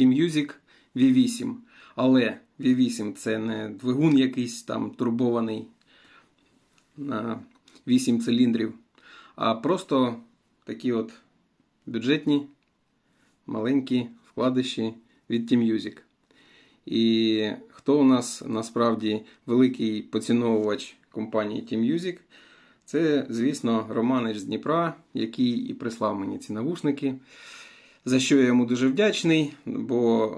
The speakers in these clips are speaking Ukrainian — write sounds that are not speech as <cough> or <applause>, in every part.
T-Music V8. Але V8 це не двигун якийсь там турбований на 8 циліндрів, а просто такі от бюджетні маленькі вкладиші від T-Music. І хто у нас насправді великий поціновувач компанії T-Music? Це, звісно, Романич з Дніпра, який і прислав мені ці навушники. За що я йому дуже вдячний, бо,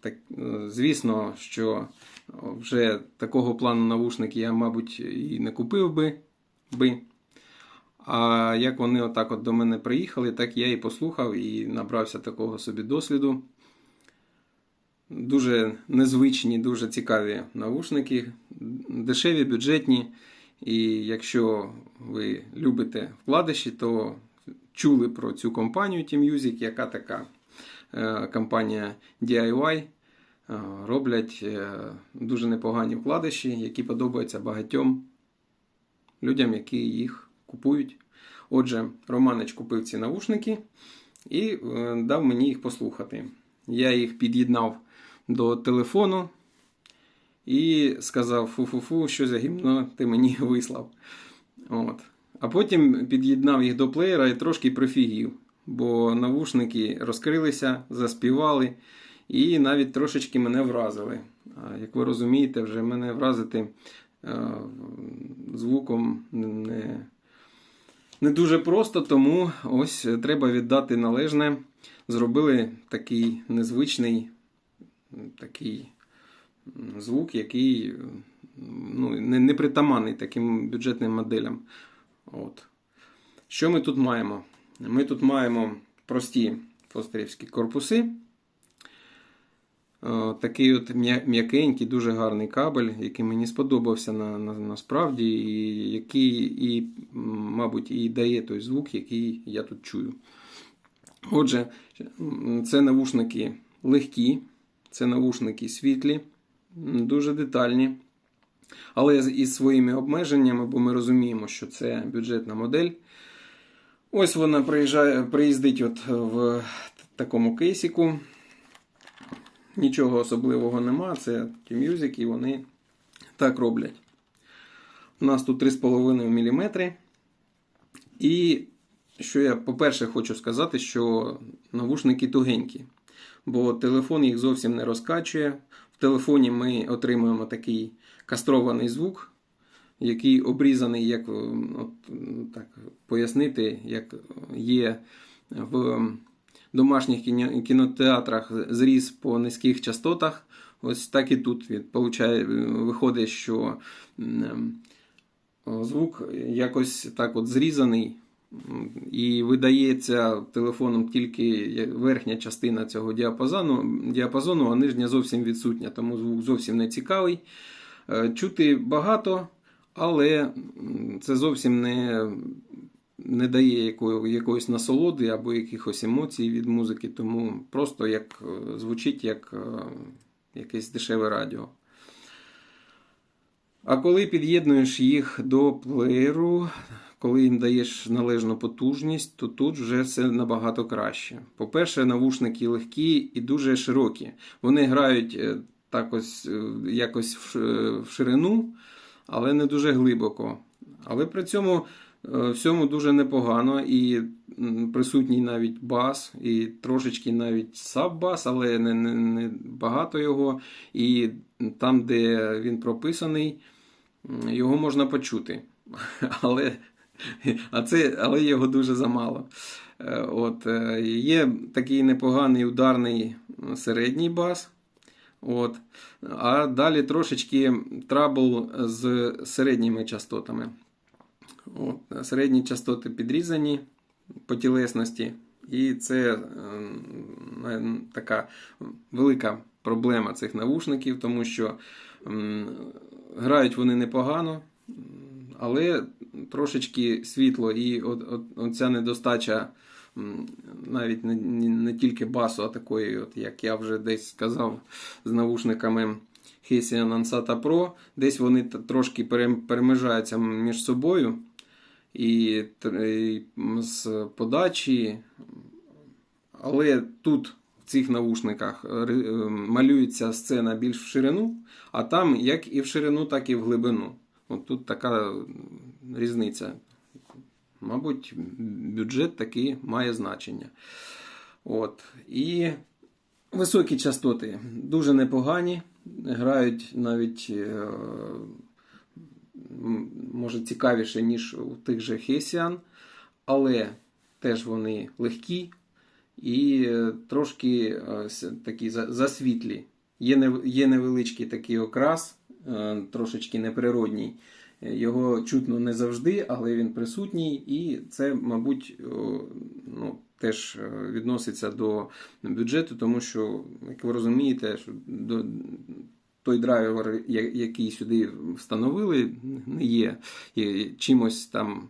так, е, звісно, що вже такого плану навушники я, мабуть, і не купив би. би. А як вони отак от до мене приїхали, так я і послухав і набрався такого собі досвіду. Дуже незвичні, дуже цікаві навушники, дешеві, бюджетні. І якщо ви любите вкладиші, то чули про цю компанію T-Music, яка така е, компанія DIY. Е, Роблять е, дуже непогані вкладиші, які подобаються багатьом людям, які їх купують. Отже, Романич купив ці навушники і дав мені їх послухати. Я їх під'єднав до телефону і сказав: фу-фу-фу, що за гімно ти мені <laughs> вислав. От. А потім під'єднав їх до плеєра і трошки прифігів, бо навушники розкрилися, заспівали і навіть трошечки мене вразили. А як ви розумієте, вже мене вразити е, звуком не, не дуже просто, тому ось треба віддати належне. Зробили такий незвичний такий звук, який ну, не, не притаманний таким бюджетним моделям. От. Що ми тут маємо? Ми тут маємо прості фостерівські корпуси. Е, Такий от м'якенький, дуже гарний кабель, який мені сподобався на, на, насправді, і який, і, мабуть, і дає той звук, який я тут чую. Отже, це навушники легкі, це навушники світлі, дуже детальні. Але із своїми обмеженнями, бо ми розуміємо, що це бюджетна модель. Ось вона приїжджає, приїздить от в такому кейсіку. Нічого особливого нема, це T-Music і вони так роблять. У нас тут 3,5 мм. І що я, по-перше, хочу сказати, що навушники тугенькі, бо телефон їх зовсім не розкачує. В телефоні ми отримуємо такий кастрований звук, який обрізаний, як е, от, так, пояснити, як є в домашніх кінотеатрах зріз по низьких частотах. Ось так і тут получає, виходить, що е, звук якось так от зрізаний. І видається телефоном тільки верхня частина цього діапазону, діапазону, а нижня зовсім відсутня, тому звук зовсім не цікавий. Е, Чути багато, але це зовсім не, не дає якої, якоїсь насолоди або якихось емоцій від музики, тому просто як е, звучить як е, якесь дешеве радіо. А коли під'єднуєш їх до плеєру, коли їм даєш належну потужність, то тут вже все набагато краще. По-перше, навушники легкі і дуже широкі. Вони грають так ось, е, якось в ширину, але не дуже глибоко. Але при цьому е, всьому дуже непогано і присутній навіть бас, і трошечки навіть саб-бас, але не, не, не багато його. І там, де він прописаний, його можна почути. <laughs> Але, а це, але його дуже замало. Е, От, є такий непоганий ударний середній бас. От. А далі трошечки трабл з середніми частотами. От. Середні частоти підрізані по тілесності. І це ем, така велика проблема цих навушників, тому що м, грають вони непогано, але трошечки світло і от, от, оця недостача навіть не, не, не тільки басу, а такої, от, як я вже десь сказав, з навушниками Hessian Ansata Pro, десь вони трошки перем- перемежаються між собою. І, і з подачі, але тут в цих навушниках е, малюється сцена більш в ширину, а там як і в ширину, так і в глибину. От тут така різниця. Мабуть, бюджет таки має значення. От. І високі частоти дуже непогані. Грають навіть е, може цікавіше, ніж у тих же Хесіан, але теж вони легкі і е, трошки е, такі засвітлі. Є, невеличкий такий окрас, трошечки неприродній. Е, Його чутно не завжди, але він присутній, і це, мабуть, ну, теж е, відноситься до бюджету, тому що, як ви розумієте, що до, той драйвер, який сюди встановили, не є чимось там,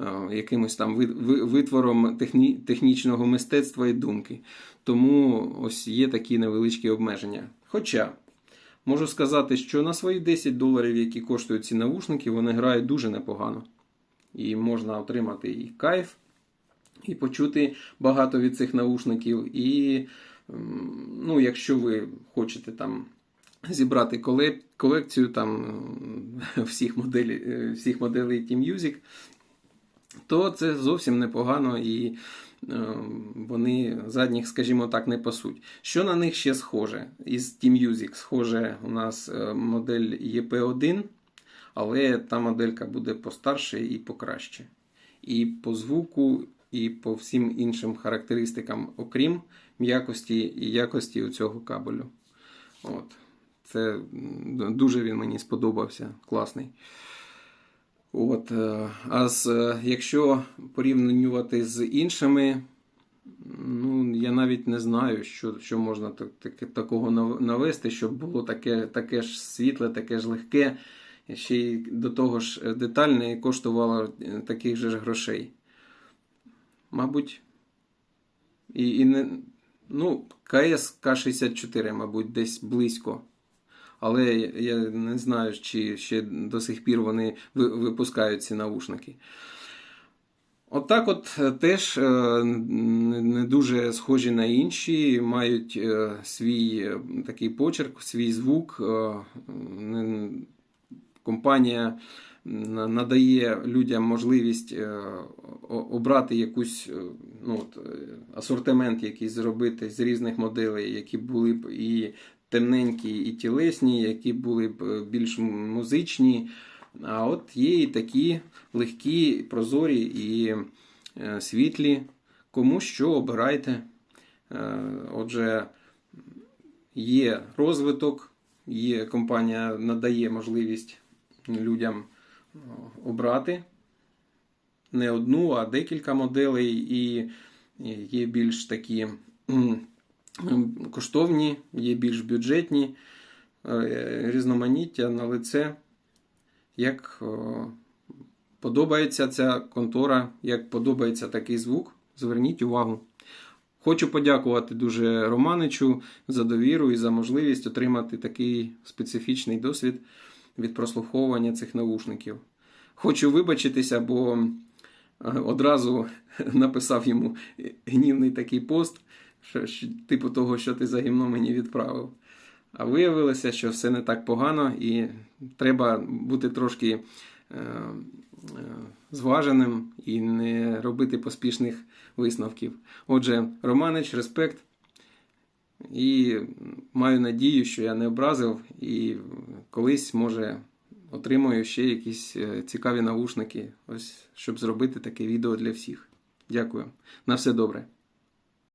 е, якимось там ви- ви- витвором техні, технічного мистецтва і думки. Тому ось є такі невеличкі обмеження. Хоча. Можу сказати, що на свої 10 доларів, які коштують ці навушники, вони грають дуже непогано. І можна отримати і кайф, і почути багато від цих навушників. І ну, якщо ви хочете там зібрати колекцію там всіх моделей, всіх моделей Team Music, то це зовсім непогано і вони задніх, скажімо так, не пасуть. Що на них ще схоже? Із Team Music схоже у нас е, модель EP1, але та моделька буде постарше і покраще. І по звуку, і по всім іншим характеристикам, окрім м'якості і якості у цього кабелю. От. Це дуже він мені сподобався. Класний. От, е, а з, е, якщо порівнювати з іншими, ну, я навіть не знаю, що, що можна так, таке- такого навести, щоб було таке, таке ж світле, таке ж легке, ще й до того ж детальне і коштувало е, таких же ж грошей. Мабуть, і, і не, ну, КС К-64, мабуть, десь близько. Але я не знаю, чи ще до сих пір вони випускають ці наушники. От, е, теж е, не дуже схожі на інші, мають е, свій такий почерк, свій звук. Компанія надає людям можливість обрати якусь ну, от, асортимент, якийсь зробити з різних моделей, які були б і темненькі, і тілесні, які були б е, більш музичні. А от є і такі легкі, прозорі і е, світлі. Кому що обирайте. Е, Отже, є розвиток, є компанія надає можливість людям обрати не одну, а декілька моделей, і є більш такі коштовні, є більш бюджетні, Е, різноманіття на лице. Як подобається ця контора, як подобається такий звук, зверніть увагу. Хочу подякувати дуже Романичу за довіру і за можливість отримати такий специфічний досвід від прослуховування цих навушників. Хочу вибачитися, бо е, одразу <laughs> написав йому гнівний такий пост, що, що, типу того, що ти за гімно мені відправив. А виявилося, що все не так погано, і треба бути трошки е, е, зваженим і не робити поспішних висновків. Отже, Романич, респект. І маю надію, що я не образив, і колись, може, отримую ще якісь е, цікаві наушники, ось, щоб зробити таке відео для всіх. Дякую. На все добре.